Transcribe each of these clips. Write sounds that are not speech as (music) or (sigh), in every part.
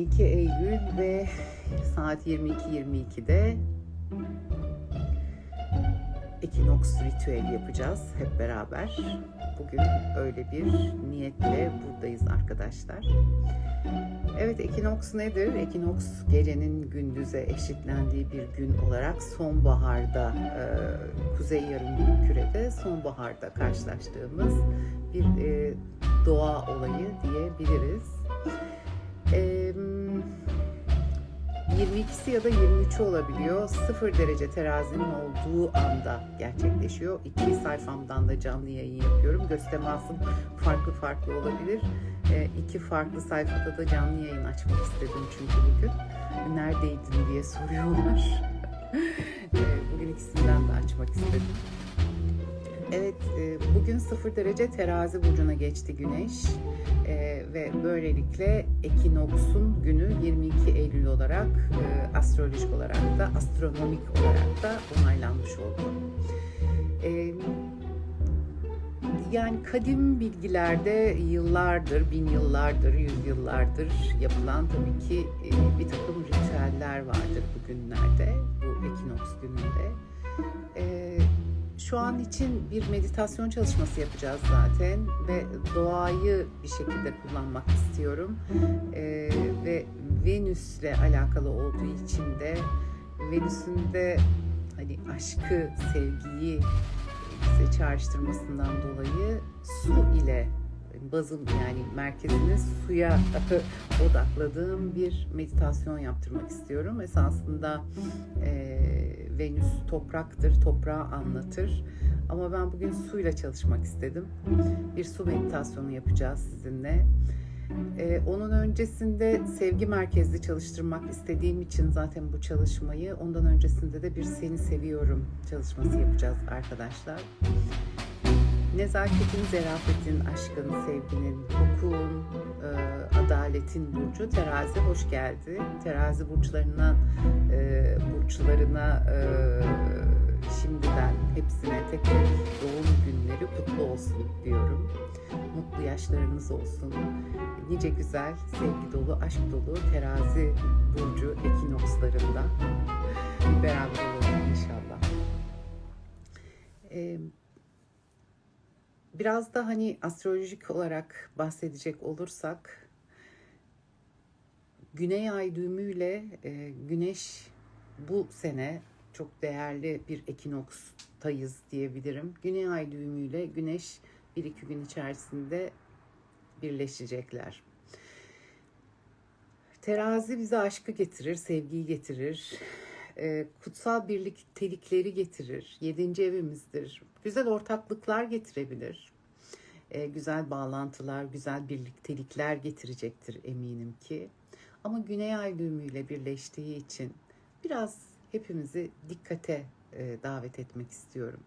2 Eylül ve saat 22.22'de Ekinoks ritüeli yapacağız hep beraber. Bugün öyle bir niyetle buradayız arkadaşlar. Evet ekinoks nedir? Ekinoks gecenin gündüze eşitlendiği bir gün olarak sonbaharda e, kuzey yarım kürede sonbaharda karşılaştığımız bir e, doğa olayı diyebiliriz. E, 22'si ya da 23'ü olabiliyor. 0 derece terazinin olduğu anda gerçekleşiyor. İki sayfamdan da canlı yayın yapıyorum. Göz temasım farklı farklı olabilir. E, iki farklı sayfada da canlı yayın açmak istedim çünkü bugün. Neredeydin diye soruyorlar. (laughs) e, bugün ikisinden de açmak istedim. Evet, e, bugün 0 derece terazi burcuna geçti güneş e, ve böylelikle ekinoksun günü 22 Eylül olarak e, astrolojik olarak da astronomik olarak da onaylanmış oldu. E, yani kadim bilgilerde yıllardır, bin yıllardır, yüz yıllardır yapılan tabii ki e, bir takım ritüeller vardır bugünlerde, bu ekinoks gününde. E, şu an için bir meditasyon çalışması yapacağız zaten ve doğayı bir şekilde kullanmak istiyorum. Ee, ve Venüs'le alakalı olduğu için de Venüs'ün de hani aşkı, sevgiyi bize çağrıştırmasından dolayı su ile bazım yani merkezini suya (laughs) odakladığım bir meditasyon yaptırmak istiyorum. Esasında e, Venüs topraktır, toprağı anlatır. Ama ben bugün suyla çalışmak istedim. Bir su meditasyonu yapacağız sizinle. Ee, onun öncesinde sevgi merkezli çalıştırmak istediğim için zaten bu çalışmayı, ondan öncesinde de bir seni seviyorum çalışması yapacağız arkadaşlar. Nezaketin, zarafetin, aşkın, sevginin, hukukun, e, adaletin burcu terazi hoş geldi. Terazi burçlarına e, burçlarına e, şimdiden hepsine tek tek doğum günleri kutlu olsun diyorum. Mutlu yaşlarınız olsun. Nice güzel, sevgi dolu, aşk dolu terazi burcu ekinokslarında beraber olalım inşallah. Ee, biraz da hani astrolojik olarak bahsedecek olursak Güney ay düğümüyle e, Güneş bu sene çok değerli bir ekinoktayız diyebilirim. Güney ay düğümüyle Güneş bir iki gün içerisinde birleşecekler. Terazi bize aşkı getirir, sevgiyi getirir. E, kutsal birliktelikleri getirir. Yedinci evimizdir. Güzel ortaklıklar getirebilir. E, güzel bağlantılar, güzel birliktelikler getirecektir eminim ki. Ama Güney Ay düğümüyle birleştiği için biraz hepimizi dikkate e, davet etmek istiyorum.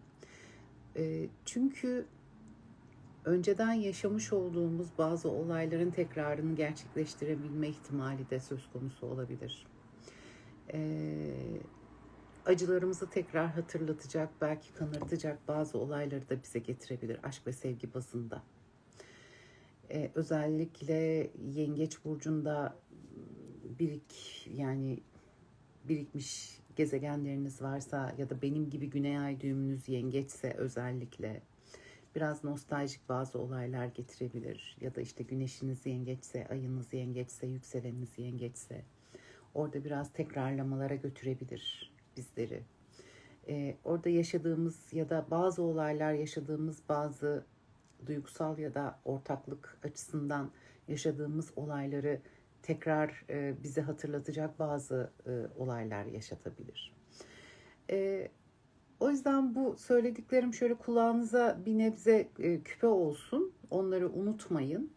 E, çünkü önceden yaşamış olduğumuz bazı olayların tekrarını gerçekleştirebilme ihtimali de söz konusu olabilir. E, acılarımızı tekrar hatırlatacak, belki kanırtacak bazı olayları da bize getirebilir aşk ve sevgi bazında. Ee, özellikle Yengeç burcunda birik yani birikmiş gezegenleriniz varsa ya da benim gibi Güney Ay düğümünüz yengeçse özellikle biraz nostaljik bazı olaylar getirebilir. Ya da işte güneşiniz yengeçse, ayınız yengeçse, yükseleniniz yengeçse orada biraz tekrarlamalara götürebilir bizleri. Ee, orada yaşadığımız ya da bazı olaylar yaşadığımız bazı duygusal ya da ortaklık açısından yaşadığımız olayları tekrar e, bize hatırlatacak bazı e, olaylar yaşatabilir. E, o yüzden bu söylediklerim şöyle kulağınıza bir nebze e, küpe olsun. Onları unutmayın.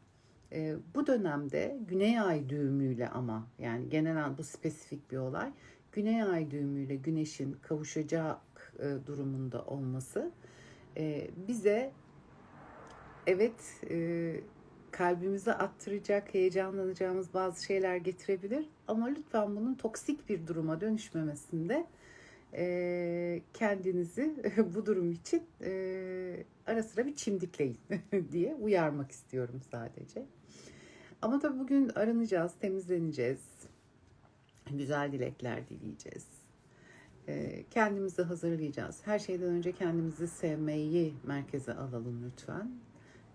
E, bu dönemde Güney Ay düğümüyle ama yani genel bu spesifik bir olay. Güney Ay düğümüyle Güneş'in kavuşacak e, durumunda olması e, bize evet e, kalbimize attıracak, heyecanlanacağımız bazı şeyler getirebilir. Ama lütfen bunun toksik bir duruma dönüşmemesinde e, kendinizi (laughs) bu durum için e, ara sıra bir çimdikleyin (laughs) diye uyarmak istiyorum sadece. Ama tabii bugün aranacağız, temizleneceğiz. Güzel dilekler dileyeceğiz. Ee, kendimizi hazırlayacağız. Her şeyden önce kendimizi sevmeyi merkeze alalım lütfen.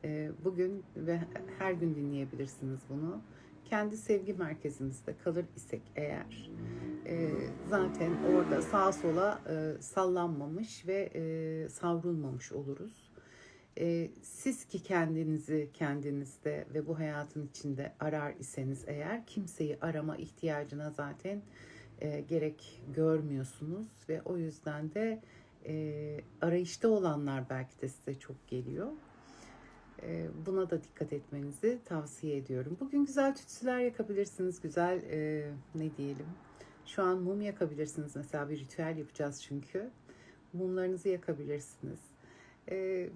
Ee, bugün ve her gün dinleyebilirsiniz bunu. Kendi sevgi merkezimizde kalır isek eğer e, zaten orada sağa sola e, sallanmamış ve e, savrulmamış oluruz. E, siz ki kendinizi kendinizde ve bu hayatın içinde arar iseniz eğer kimseyi arama ihtiyacına zaten e, gerek görmüyorsunuz ve o yüzden de e, arayışta olanlar belki de size çok geliyor. E, buna da dikkat etmenizi tavsiye ediyorum. Bugün güzel tütsüler yakabilirsiniz. Güzel e, ne diyelim. Şu an mum yakabilirsiniz. Mesela bir ritüel yapacağız çünkü. Mumlarınızı yakabilirsiniz. E,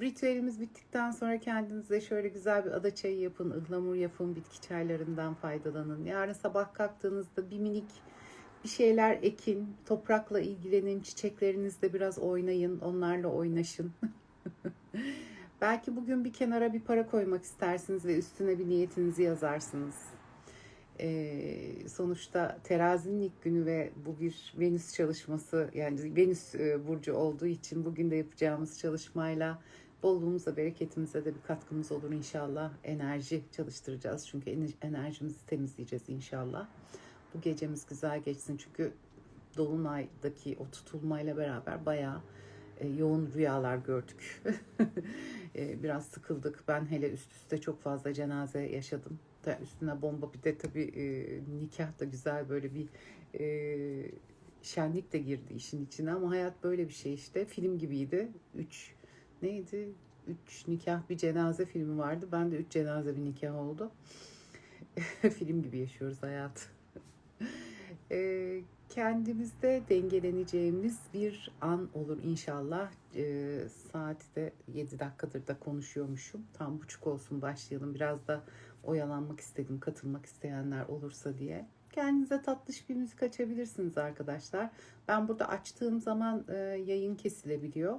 ritüelimiz bittikten sonra kendinize şöyle güzel bir ada çayı yapın, ıhlamur yapın, bitki çaylarından faydalanın. Yarın sabah kalktığınızda bir minik bir şeyler ekin, toprakla ilgilenin, çiçeklerinizle biraz oynayın, onlarla oynaşın. (laughs) Belki bugün bir kenara bir para koymak istersiniz ve üstüne bir niyetinizi yazarsınız. Ee, sonuçta terazinin ilk günü ve bu bir Venüs çalışması yani Venüs e, burcu olduğu için bugün de yapacağımız çalışmayla bolluğumuza, bereketimize de bir katkımız olur inşallah. Enerji çalıştıracağız çünkü enerjimizi temizleyeceğiz inşallah. Bu gecemiz güzel geçsin çünkü Dolunay'daki o tutulmayla beraber bayağı e, yoğun rüyalar gördük. (laughs) e, biraz sıkıldık. Ben hele üst üste çok fazla cenaze yaşadım. Üstüne bomba bir de tabii e, nikah da güzel böyle bir şenlik de girdi işin içine ama hayat böyle bir şey işte. Film gibiydi. Üç neydi? Üç nikah bir cenaze filmi vardı. Ben de üç cenaze bir nikah oldu. (laughs) Film gibi yaşıyoruz hayat. (laughs) e, kendimizde dengeleneceğimiz bir an olur inşallah. E, saati de 7 dakikadır da konuşuyormuşum. Tam buçuk olsun başlayalım. Biraz da oyalanmak istedim katılmak isteyenler olursa diye. Kendinize tatlış bir müzik açabilirsiniz arkadaşlar. Ben burada açtığım zaman e, yayın kesilebiliyor.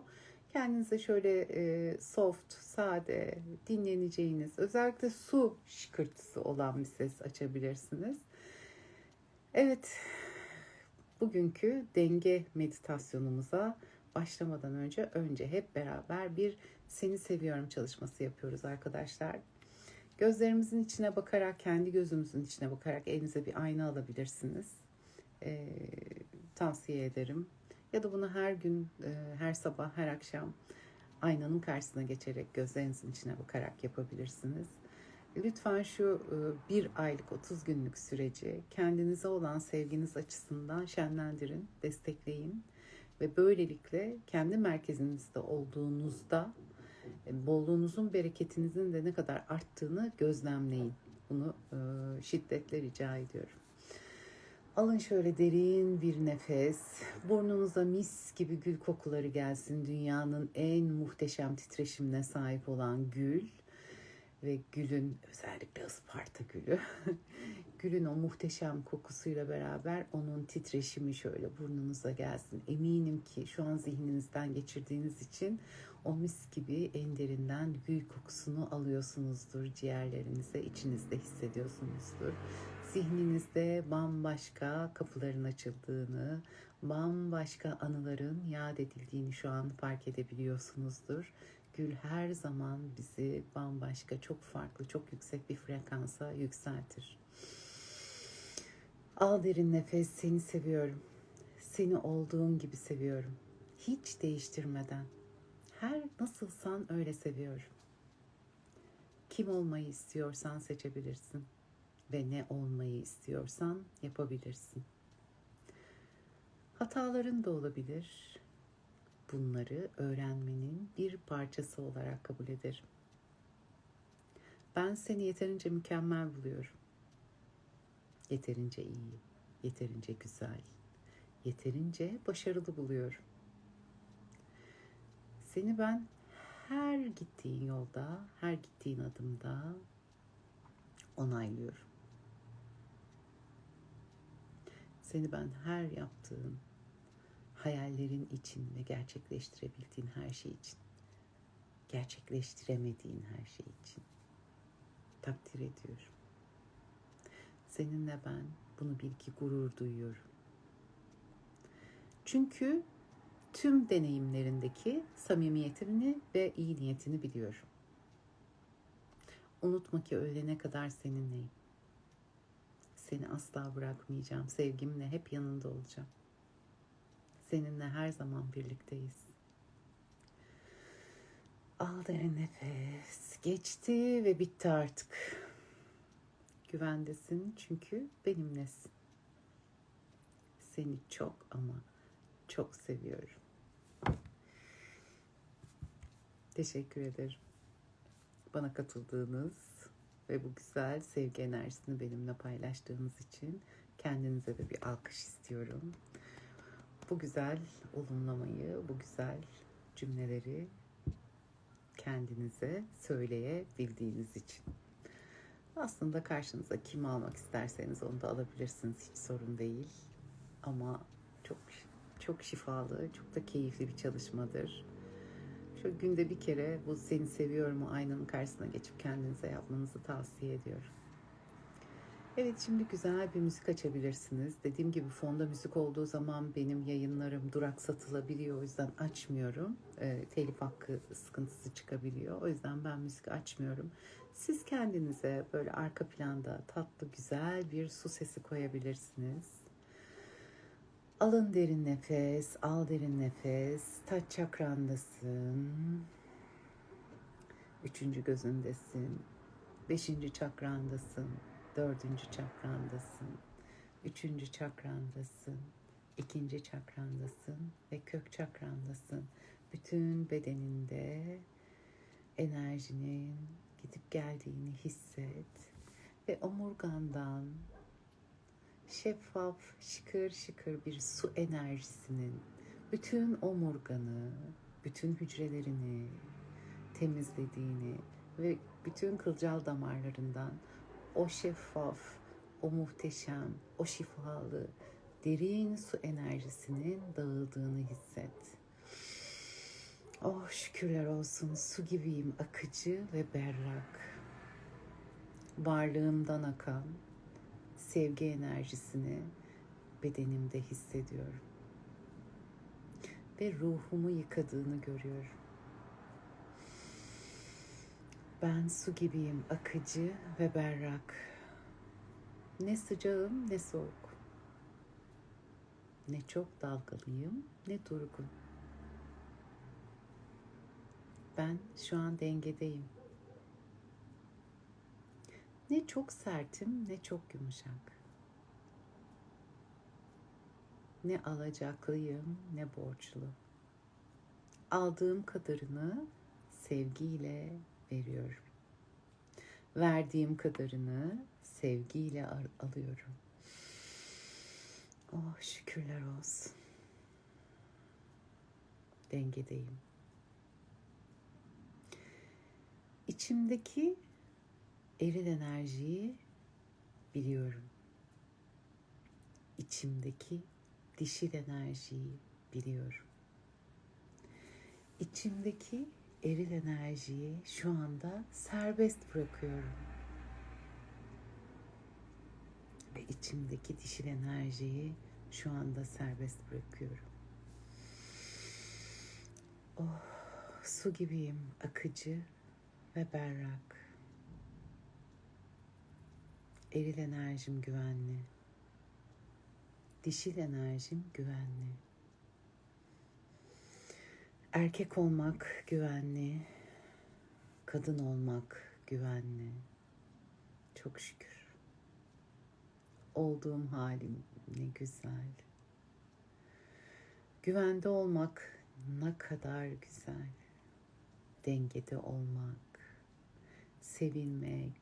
Kendinize şöyle e, soft, sade, dinleneceğiniz, özellikle su şıkırtısı olan bir ses açabilirsiniz. Evet, bugünkü denge meditasyonumuza başlamadan önce önce hep beraber bir seni seviyorum çalışması yapıyoruz arkadaşlar. Gözlerimizin içine bakarak, kendi gözümüzün içine bakarak elinize bir ayna alabilirsiniz. Ee, tavsiye ederim. Ya da bunu her gün, e, her sabah, her akşam aynanın karşısına geçerek gözlerinizin içine bakarak yapabilirsiniz. Lütfen şu e, bir aylık 30 günlük süreci kendinize olan sevginiz açısından şenlendirin, destekleyin ve böylelikle kendi merkezinizde olduğunuzda e, bolluğunuzun, bereketinizin de ne kadar arttığını gözlemleyin. Bunu şiddetle rica ediyorum. Alın şöyle derin bir nefes. Burnunuza mis gibi gül kokuları gelsin. Dünyanın en muhteşem titreşimine sahip olan gül ve gülün özellikle Isparta gülü. (laughs) gülün o muhteşem kokusuyla beraber onun titreşimi şöyle burnunuza gelsin. Eminim ki şu an zihninizden geçirdiğiniz için o mis gibi en derinden gül kokusunu alıyorsunuzdur ciğerlerinize, içinizde hissediyorsunuzdur. Zihninizde bambaşka kapıların açıldığını, bambaşka anıların yad edildiğini şu an fark edebiliyorsunuzdur. Gül her zaman bizi bambaşka, çok farklı, çok yüksek bir frekansa yükseltir. Al derin nefes, seni seviyorum. Seni olduğun gibi seviyorum. Hiç değiştirmeden. Her nasılsan öyle seviyorum. Kim olmayı istiyorsan seçebilirsin ve ne olmayı istiyorsan yapabilirsin. Hataların da olabilir. Bunları öğrenmenin bir parçası olarak kabul ederim. Ben seni yeterince mükemmel buluyorum. Yeterince iyi, yeterince güzel, yeterince başarılı buluyorum. Seni ben her gittiğin yolda, her gittiğin adımda onaylıyorum. Seni ben her yaptığın hayallerin için ve gerçekleştirebildiğin her şey için, gerçekleştiremediğin her şey için takdir ediyorum. Seninle ben bunu bil ki gurur duyuyorum. Çünkü tüm deneyimlerindeki samimiyetini ve iyi niyetini biliyorum. Unutma ki ölene kadar seninleyim. Seni asla bırakmayacağım. Sevgimle hep yanında olacağım. Seninle her zaman birlikteyiz. Al derin nefes. Geçti ve bitti artık. Güvendesin çünkü benimlesin. Seni çok ama çok seviyorum. Teşekkür ederim. Bana katıldığınız ve bu güzel sevgi enerjisini benimle paylaştığınız için kendinize de bir alkış istiyorum. Bu güzel olumlamayı, bu güzel cümleleri kendinize söyleyebildiğiniz için. Aslında karşınıza kim almak isterseniz onu da alabilirsiniz. Hiç sorun değil. Ama çok çok şifalı, çok da keyifli bir çalışmadır. Şöyle günde bir kere bu seni seviyorum aynanın karşısına geçip kendinize yapmanızı tavsiye ediyorum. Evet şimdi güzel bir müzik açabilirsiniz. Dediğim gibi fonda müzik olduğu zaman benim yayınlarım duraksatılabiliyor. O yüzden açmıyorum. E, telif hakkı sıkıntısı çıkabiliyor. O yüzden ben müzik açmıyorum. Siz kendinize böyle arka planda tatlı güzel bir su sesi koyabilirsiniz. Alın derin nefes, al derin nefes. Taç çakrandasın. Üçüncü gözündesin. Beşinci çakrandasın. Dördüncü çakrandasın. Üçüncü çakrandasın. ikinci çakrandasın ve kök çakrandasın. Bütün bedeninde enerjinin gidip geldiğini hisset ve omurgandan şeffaf, şıkır şıkır bir su enerjisinin bütün omurganı, bütün hücrelerini temizlediğini ve bütün kılcal damarlarından o şeffaf, o muhteşem, o şifalı, derin su enerjisinin dağıldığını hisset. Oh şükürler olsun su gibiyim akıcı ve berrak. Varlığımdan akan sevgi enerjisini bedenimde hissediyorum. Ve ruhumu yıkadığını görüyorum. Ben su gibiyim, akıcı ve berrak. Ne sıcağım ne soğuk. Ne çok dalgalıyım ne durgun. Ben şu an dengedeyim. Ne çok sertim ne çok yumuşak. Ne alacaklıyım ne borçlu. Aldığım kadarını sevgiyle veriyorum. Verdiğim kadarını sevgiyle alıyorum. Oh şükürler olsun. Dengedeyim. İçimdeki eril enerjiyi biliyorum. İçimdeki dişil enerjiyi biliyorum. İçimdeki eril enerjiyi şu anda serbest bırakıyorum. Ve içimdeki dişil enerjiyi şu anda serbest bırakıyorum. Oh, su gibiyim, akıcı ve berrak. Eril enerjim güvenli. Dişil enerjim güvenli. Erkek olmak güvenli. Kadın olmak güvenli. Çok şükür. Olduğum halim ne güzel. Güvende olmak ne kadar güzel. Dengede olmak, sevilmek,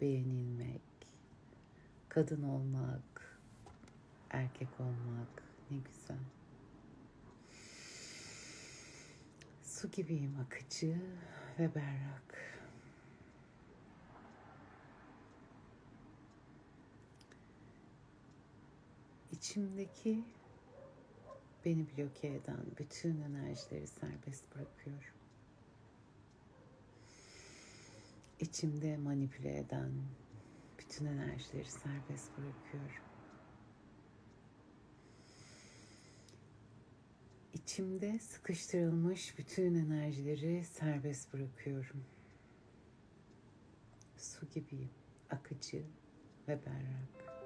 beğenilmek, kadın olmak, erkek olmak ne güzel. Su gibiyim akıcı ve berrak. İçimdeki beni bloke eden bütün enerjileri serbest bırakıyorum. İçimde manipüle eden bütün enerjileri serbest bırakıyorum. İçimde sıkıştırılmış bütün enerjileri serbest bırakıyorum. Su gibiyim, akıcı ve berrak.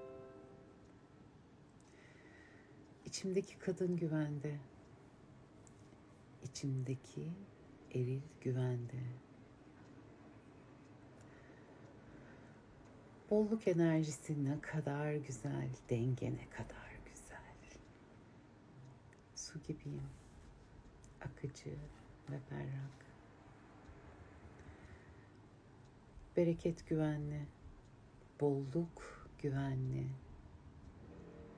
İçimdeki kadın güvende. İçimdeki eril güvende. Bolluk enerjisi ne kadar güzel, denge ne kadar güzel. Su gibiyim, akıcı ve berrak. Bereket güvenli, bolluk güvenli,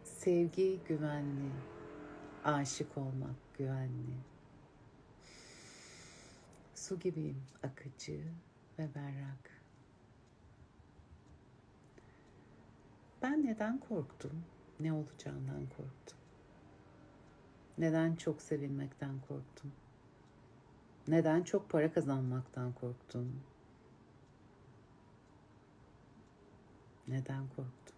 sevgi güvenli, aşık olmak güvenli. Su gibiyim, akıcı ve berrak. Ben neden korktum? Ne olacağından korktum. Neden çok sevilmekten korktum? Neden çok para kazanmaktan korktum? Neden korktum?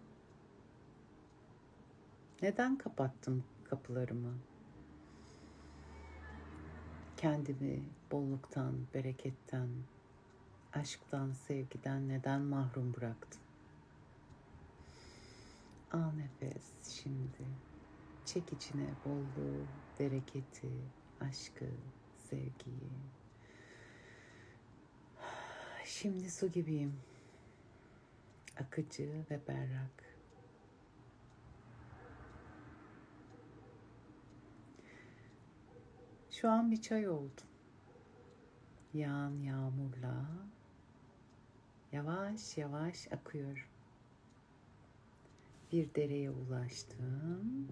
Neden kapattım kapılarımı? Kendimi bolluktan, bereketten, aşktan, sevgiden neden mahrum bıraktım? Al nefes şimdi. Çek içine bolluğu, bereketi, aşkı, sevgiyi. Şimdi su gibiyim. Akıcı ve berrak. Şu an bir çay oldum. Yağan yağmurla yavaş yavaş akıyorum. Bir dereye ulaştım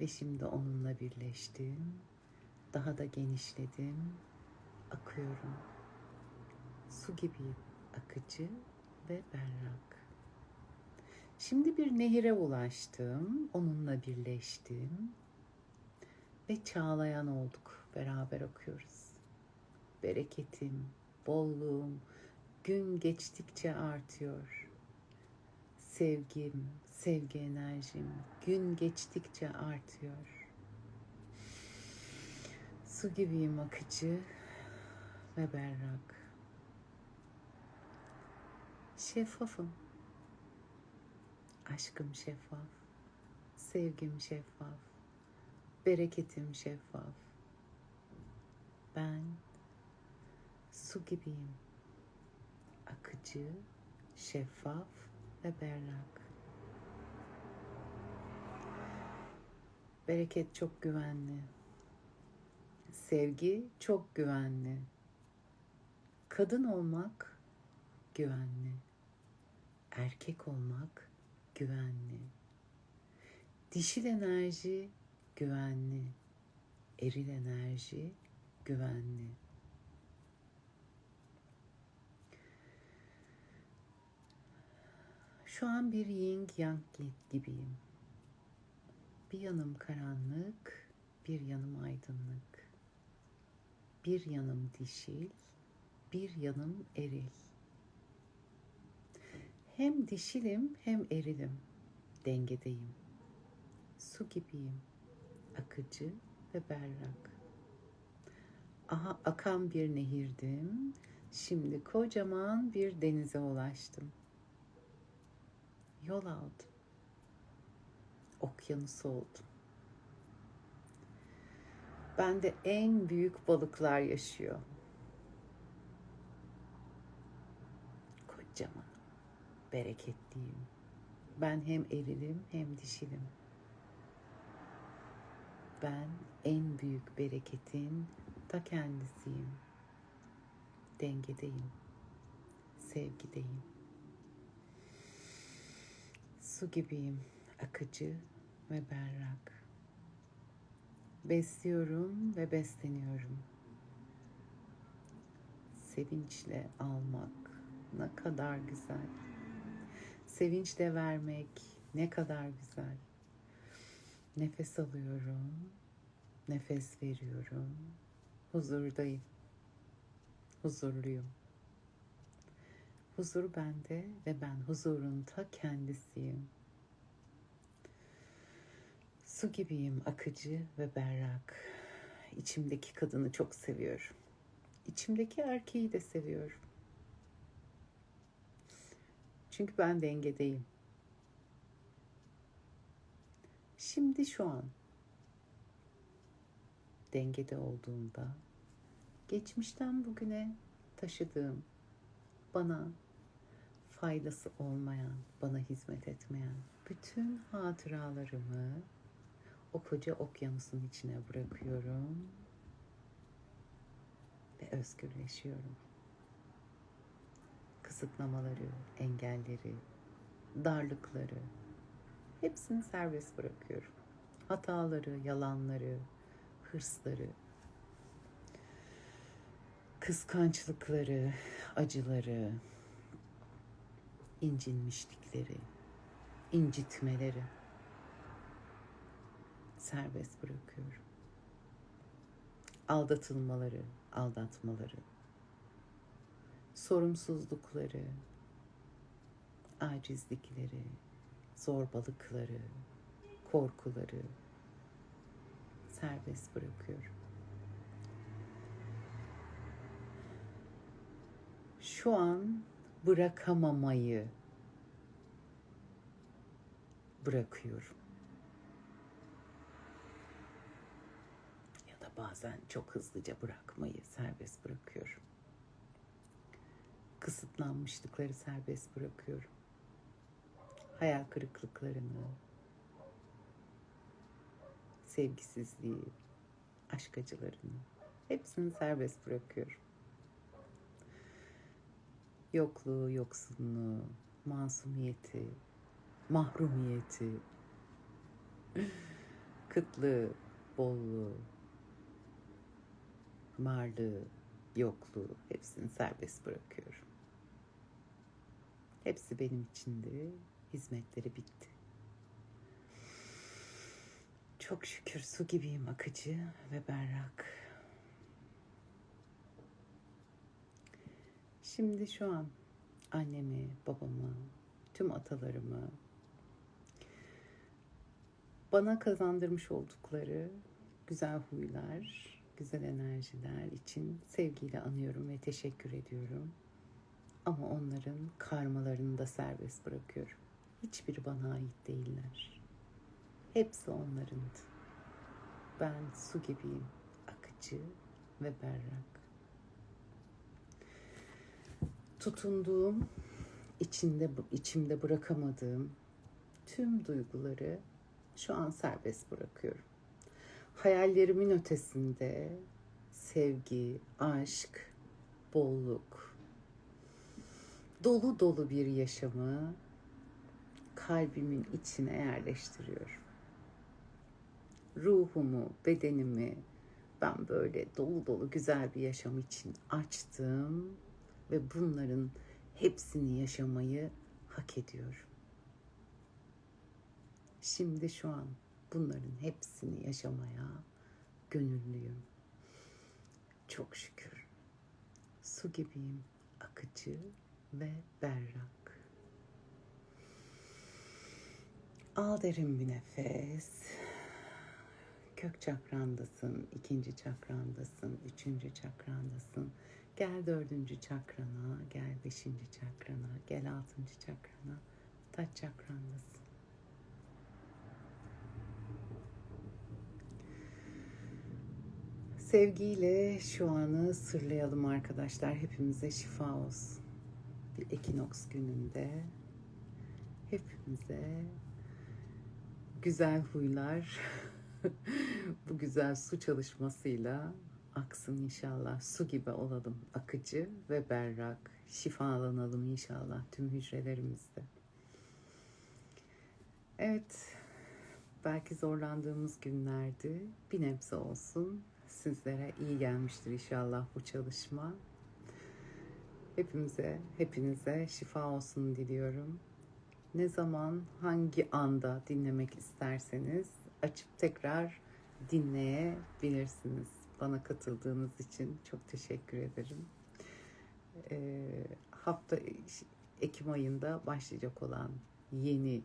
ve şimdi onunla birleştim. Daha da genişledim. Akıyorum. Su gibiyim. Akıcı ve berrak. Şimdi bir nehire ulaştım. Onunla birleştim. Ve çağlayan olduk. Beraber akıyoruz. Bereketim, bolluğum gün geçtikçe artıyor. Sevgim, sevgi enerjim gün geçtikçe artıyor. Su gibiyim akıcı ve berrak. Şeffafım. Aşkım şeffaf. Sevgim şeffaf. Bereketim şeffaf. Ben su gibiyim. Akıcı, şeffaf ve berrak. Bereket çok güvenli. Sevgi çok güvenli. Kadın olmak güvenli. Erkek olmak güvenli. Dişil enerji güvenli. Eril enerji güvenli. Şu an bir yin yang gibiyim. Bir yanım karanlık, bir yanım aydınlık. Bir yanım dişil, bir yanım eril. Hem dişilim hem erilim. Dengedeyim. Su gibiyim. Akıcı ve berrak. Aha akan bir nehirdim. Şimdi kocaman bir denize ulaştım. Yol aldım. Okyanus oldum. Bende en büyük balıklar yaşıyor. Kocaman, bereketliyim. Ben hem erilim hem dişilim. Ben en büyük bereketin ta kendisiyim. Dengedeyim. Sevgideyim. Su gibiyim. Akıcı ve berrak. Besliyorum ve besleniyorum. Sevinçle almak ne kadar güzel. Sevinçle vermek ne kadar güzel. Nefes alıyorum. Nefes veriyorum. Huzurdayım. Huzurluyum. Huzur bende ve ben huzurun ta kendisiyim. Su gibiyim akıcı ve berrak. İçimdeki kadını çok seviyorum. İçimdeki erkeği de seviyorum. Çünkü ben dengedeyim. Şimdi şu an dengede olduğumda geçmişten bugüne taşıdığım bana faydası olmayan, bana hizmet etmeyen bütün hatıralarımı o koca okyanusun içine bırakıyorum ve özgürleşiyorum. Kısıtlamaları, engelleri, darlıkları hepsini serbest bırakıyorum. Hataları, yalanları, hırsları, kıskançlıkları, acıları, incinmişlikleri, incitmeleri serbest bırakıyorum. Aldatılmaları, aldatmaları, sorumsuzlukları, acizlikleri, zorbalıkları, korkuları serbest bırakıyorum. Şu an bırakamamayı bırakıyorum. Ya da bazen çok hızlıca bırakmayı serbest bırakıyorum. Kısıtlanmışlıkları serbest bırakıyorum. Hayal kırıklıklarını, sevgisizliği, aşk acılarını hepsini serbest bırakıyorum. Yokluğu, yoksunluğu, masumiyeti, mahrumiyeti, kıtlığı, bolluğu, varlığı, yokluğu hepsini serbest bırakıyorum. Hepsi benim içindi. Hizmetleri bitti. Çok şükür su gibiyim akıcı ve berrak. Şimdi şu an annemi, babamı, tüm atalarımı bana kazandırmış oldukları güzel huylar, güzel enerjiler için sevgiyle anıyorum ve teşekkür ediyorum. Ama onların karmalarını da serbest bırakıyorum. Hiçbiri bana ait değiller. Hepsi onlarındı. Ben su gibiyim, akıcı ve berrak. Tutunduğum, içinde içimde bırakamadığım tüm duyguları şu an serbest bırakıyorum. Hayallerimin ötesinde sevgi, aşk, bolluk, dolu dolu bir yaşamı kalbimin içine yerleştiriyorum. Ruhumu, bedenimi ben böyle dolu dolu güzel bir yaşam için açtım ve bunların hepsini yaşamayı hak ediyorum. Şimdi şu an bunların hepsini yaşamaya gönüllüyüm. Çok şükür. Su gibiyim, akıcı ve berrak. Al derin bir nefes. Kök çakrandasın, ikinci çakrandasın, üçüncü çakrandasın. Gel dördüncü çakrana, gel beşinci çakrana, gel altıncı çakrana, taç çakrandasın. Sevgiyle şu anı sırlayalım arkadaşlar. Hepimize şifa olsun. Bir ekinoks gününde hepimize güzel huylar (laughs) bu güzel su çalışmasıyla aksın inşallah. Su gibi olalım akıcı ve berrak. Şifalanalım inşallah tüm hücrelerimizde. Evet, belki zorlandığımız günlerdi. Bir nebze olsun sizlere iyi gelmiştir inşallah bu çalışma. Hepimize, hepinize şifa olsun diliyorum. Ne zaman, hangi anda dinlemek isterseniz açıp tekrar dinleyebilirsiniz. Bana katıldığınız için çok teşekkür ederim. Ee, hafta Ekim ayında başlayacak olan yeni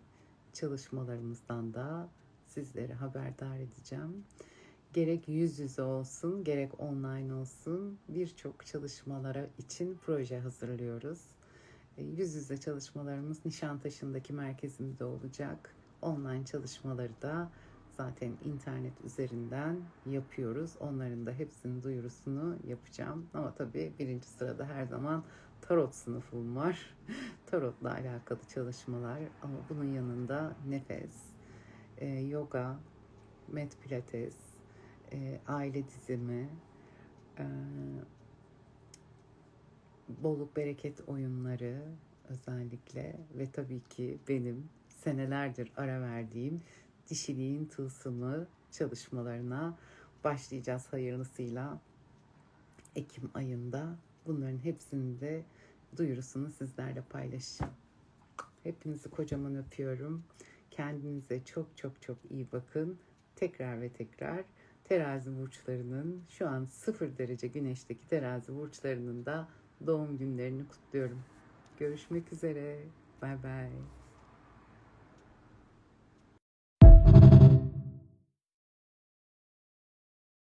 çalışmalarımızdan da sizleri haberdar edeceğim. Gerek yüz yüze olsun, gerek online olsun birçok çalışmalara için proje hazırlıyoruz. E, Yüz yüze çalışmalarımız Nişantaşı'ndaki merkezimde olacak. Online çalışmaları da zaten internet üzerinden yapıyoruz. Onların da hepsinin duyurusunu yapacağım. Ama tabii birinci sırada her zaman tarot sınıfım var. (laughs) Tarotla alakalı çalışmalar ama bunun yanında nefes, e, yoga, med pilates, e, aile dizimi, e, bolluk bereket oyunları özellikle ve tabii ki benim senelerdir ara verdiğim dişiliğin tılsımı çalışmalarına başlayacağız hayırlısıyla Ekim ayında. Bunların hepsini de duyurusunu sizlerle paylaşacağım. Hepinizi kocaman öpüyorum. Kendinize çok çok çok iyi bakın. Tekrar ve tekrar terazi burçlarının şu an sıfır derece güneşteki terazi burçlarının da doğum günlerini kutluyorum. Görüşmek üzere. Bay bay.